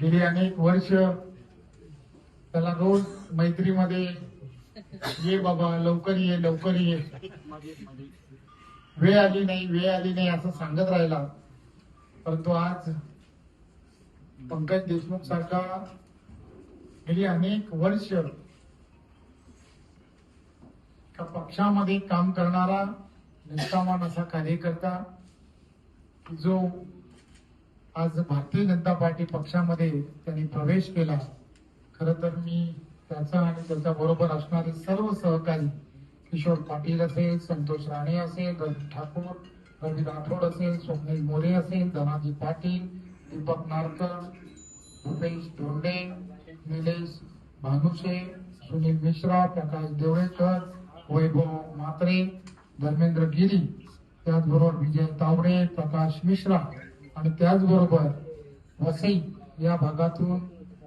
गेली अनेक वर्ष. त्याला रोज मैत्रीमध्ये ये बाबा लवकर ये लवकर ये. वेळ आली नाही वेळ आली नाही असं सांगत राहिला. परंतु आज पंकज देशमुख सारखा गेली अनेक वर्ष. का पक्षामध्ये काम करणारा निष्ठावान असा कार्यकर्ता जो आज भारतीय जनता पार्टी पक्षामध्ये त्यांनी प्रवेश केला. खर तर मी त्याचा आणि त्याच्या बरोबर असणारे सर्व सहकारी किशोर पाटील असेल संतोष राणे असेल रवी ठाकूर रवी राठोड असेल स्वप्नील मोरे असेल धनाजी पाटील दीपक नारकर भूपेश धोंडे निलेश भानुशे सुनील मिश्रा प्रकाश देवळेकर वैभव मात्रे धर्मेंद्र गिरी त्याचबरोबर विजय तावडे प्रकाश मिश्रा आणि त्याचबरोबर वसई या भागातून